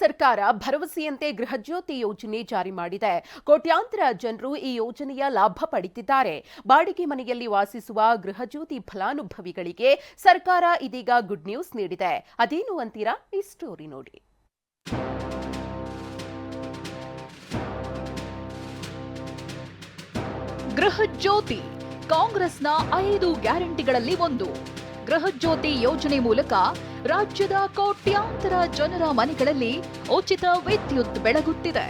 ಸರ್ಕಾರ ಭರವಸೆಯಂತೆ ಗೃಹಜ್ಯೋತಿ ಯೋಜನೆ ಜಾರಿ ಮಾಡಿದೆ. ಕೋಟ್ಯಾಂತರ ಜನರು ಈ ಯೋಜನೆಯ ಲಾಭ ಪಡೆದಿದ್ದಾರೆ ಬಾಡಿಗೆ ಮನೆಯಲ್ಲಿ ವಾಸಿಸುವ ಗೃಹಜ್ಯೋತಿ ಫಲಾನುಭವಿಗಳಿಗೆ ಸರ್ಕಾರ ಇದೀಗ ಗುಡ್ ನ್ಯೂಸ್ ನೀಡಿದೆ. ಅದೇನು ಅಂತೀರಾ? ಈ ಸ್ಟೋರಿ ನೋಡಿ. ಗೃಹಜ್ಯೋತಿ ಕಾಂಗ್ರೆಸ್ನ ಐದು ಗ್ಯಾರಂಟಿಗಳಲ್ಲಿ ಒಂದು. ಗೃಹಜ್ಯೋತಿ ಯೋಜನೆ ಮೂಲಕ ರಾಜ್ಯದ ಕೋಟ್ಯಾಂತರ ಜನರ ಮನೆಗಳಲ್ಲಿ ಉಚಿತ ವಿದ್ಯುತ್ ಬೆಳಗುತ್ತಿದೆ.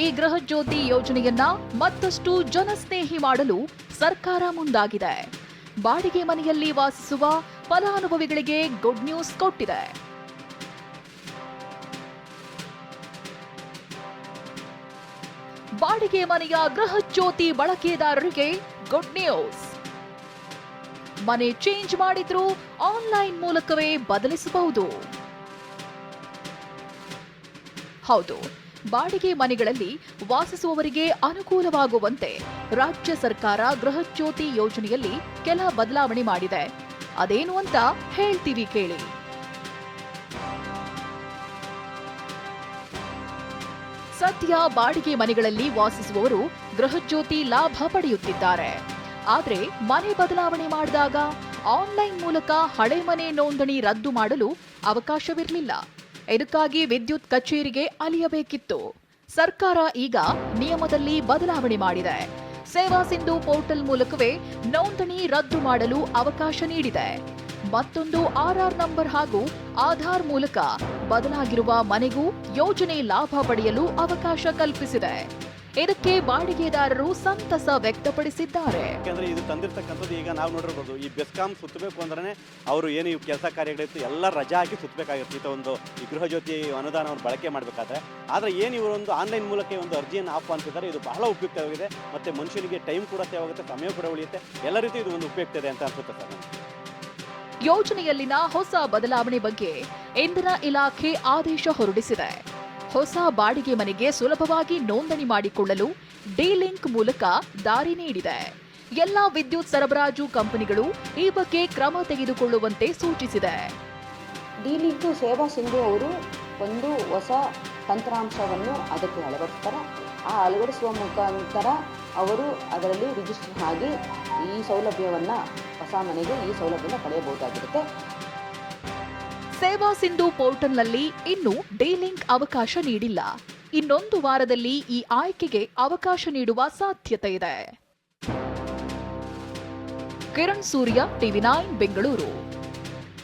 ಈ ಗೃಹಜ್ಯೋತಿ ಯೋಜನೆಯನ್ನ ಮತ್ತಷ್ಟು ಜನಸ್ನೇಹಿ ಮಾಡಲು ಸರ್ಕಾರ ಮುಂದಾಗಿದೆ. ಬಾಡಿಗೆ ಮನೆಯಲ್ಲಿ ವಾಸಿಸುವ ಫಲಾನುಭವಿಗಳಿಗೆ ಗುಡ್ ನ್ಯೂಸ್ ಕೊಟ್ಟಿದೆ. ಬಾಡಿಗೆ ಮನೆಯ ಗೃಹಜ್ಯೋತಿ ಬಳಕೆದಾರರಿಗೆ ಗುಡ್ ನ್ಯೂಸ್. ಮನೆ ಚೇಂಜ್ ಮಾಡಿದ್ರೂ ಆನ್ಲೈನ್ ಮೂಲಕವೇ ಬದಲಿಸಬಹುದು. ಹೌದು, ಬಾಡಿಗೆ ಮನೆಗಳಲ್ಲಿ ವಾಸಿಸುವವರಿಗೆ ಅನುಕೂಲವಾಗುವಂತೆ ರಾಜ್ಯ ಸರ್ಕಾರ ಗೃಹಜ್ಯೋತಿ ಯೋಜನೆಯಲ್ಲಿ ಕೆಲ ಬದಲಾವಣೆ ಮಾಡಿದೆ. ಅದೇನು ಅಂತ ಹೇಳ್ತೀವಿ ಕೇಳಿ. ಸದ್ಯ ಬಾಡಿಗೆ ಮನೆಗಳಲ್ಲಿ ವಾಸಿಸುವವರು ಗೃಹಜ್ಯೋತಿ ಲಾಭ ಪಡೆಯುತ್ತಿದ್ದಾರೆ. ಆದ್ರೆ ಮನೆ ಬದಲಾವಣೆ ಮಾಡಿದಾಗ ಆನ್ಲೈನ್ ಮೂಲಕ ಹಳೆ ಮನೆ ನೋಂದಣಿ ರದ್ದು ಮಾಡಲು ಅವಕಾಶವಿರಲಿಲ್ಲ. ಇದಕ್ಕಾಗಿ ವಿದ್ಯುತ್ ಕಚೇರಿಗೆ ಅಲಿಯಬೇಕಿತ್ತು. ಸರ್ಕಾರ ಈಗ ನಿಯಮದಲ್ಲಿ ಬದಲಾವಣೆ ಮಾಡಿದೆ. ಸೇವಾ ಸಿಂಧು ಪೋರ್ಟಲ್ ಮೂಲಕವೇ ನೋಂದಣಿ ರದ್ದು ಮಾಡಲು ಅವಕಾಶ ನೀಡಿದೆ. ಮತ್ತೊಂದು ಆರ್ಆರ್ ನಂಬರ್ ಹಾಗೂ ಆಧಾರ್ ಮೂಲಕ ಬದಲಾಗಿರುವ ಮನೆಗೂ ಯೋಜನೆ ಲಾಭ ಪಡೆಯಲು ಅವಕಾಶ ಕಲ್ಪಿಸಿದೆ. ಇದಕ್ಕೆ ಬಾಡಿಗೆದಾರರು ಸಂತಸ ವ್ಯಕ್ತಪಡಿಸಿದ್ದಾರೆ. ಯಾಕಂದ್ರೆ ಇದು ತಂದಿರ್ತಕ್ಕಂಥದ್ದು ಈಗ ನಾವು ನೋಡಿರ್ಬೋದು ಈ ಬೆಸ್ಕಾಂ ಸುತ್ತಬೇಕು ಅಂದ್ರೆ ಅವರು ಏನು ಈ ಕೆಲಸ ಕಾರ್ಯಗಳಿತ್ತು ಎಲ್ಲ ರಜಾ ಹಾಕಿ ಈ ಒಂದು ಈ ಗೃಹ ಜ್ಯೋತಿ ಅನುದಾನವನ್ನು ಬಳಕೆ ಮಾಡಬೇಕಾದ್ರೆ. ಆದರೆ ಏನು ಇವರು ಒಂದು ಆನ್ಲೈನ್ ಮೂಲಕ ಒಂದು ಅರ್ಜಿಯನ್ನು ಆಹ್ವಾನಿಸಿದ್ದಾರೆ ಇದು ಬಹಳ ಉಪಯುಕ್ತವಾಗಿದೆ ಮತ್ತು ಮನುಷ್ಯನಿಗೆ ಟೈಮ್ ಕೂಡ ಸೇವ್ ಆಗುತ್ತೆ ಸಮಯ ಕೂಡ ಉಳಿಯುತ್ತೆ. ಎಲ್ಲ ರೀತಿ ಇದು ಒಂದು ಉಪಯುಕ್ತ ಇದೆ ಅಂತ ಅನ್ಸುತ್ತೆ ಸರ್ ಯೋಜನೆಯಲ್ಲಿನ ಹೊಸ ಬದಲಾವಣೆ ಬಗ್ಗೆ ಇಂಧನ ಇಲಾಖೆ ಆದೇಶ ಹೊರಡಿಸಿದೆ. ಹೊಸ ಬಾಡಿಗೆ ಮನೆಗೆ ಸುಲಭವಾಗಿ ನೋಂದಣಿ ಮಾಡಿಕೊಳ್ಳಲು ಡಿ ಲಿಂಕ್ ಮೂಲಕ ದಾರಿ ನೀಡಿದೆ. ಎಲ್ಲಾ ವಿದ್ಯುತ್ ಸರಬರಾಜು ಕಂಪನಿಗಳು ಈ ಬಗ್ಗೆ ಕ್ರಮ ತೆಗೆದುಕೊಳ್ಳುವಂತೆ ಸೂಚಿಸಿದೆ. ಡಿ ಲಿಂಕು ಸೇವಾ ಸಿಂಧು ಅವರು ಒಂದು ಹೊಸ ತಂತ್ರಾಂಶವನ್ನು ಅದಕ್ಕೆ ಅಳವಡಿಸ್ತಾರೆ. ಆ ಅಳವಡಿಸುವ ಮುಖಾಂತರ ಅವರು ಅದರಲ್ಲಿ ರಿಜಿಸ್ಟರ್ ಆಗಿ ಈ ಸೌಲಭ್ಯವನ್ನು ಹೊಸ ಮನೆಗೆ ಈ ಸೌಲಭ್ಯನ ಪಡೆಯಬಹುದಾಗಿರುತ್ತೆ. ಸೇವಾ ಸಿಂಧು ಪೋರ್ಟಲ್ನಲ್ಲಿ ಇನ್ನು ಡೀಲಿಂಗ್ ಅವಕಾಶ ನೀಡಿಲ್ಲ. ಇನ್ನೊಂದು ವಾರದಲ್ಲಿ ಈ ಆಯ್ಕೆಗೆ ಅವಕಾಶ ನೀಡುವ ಸಾಧ್ಯತೆ ಇದೆ. Kiran Surya, TV nine, Bengaluru.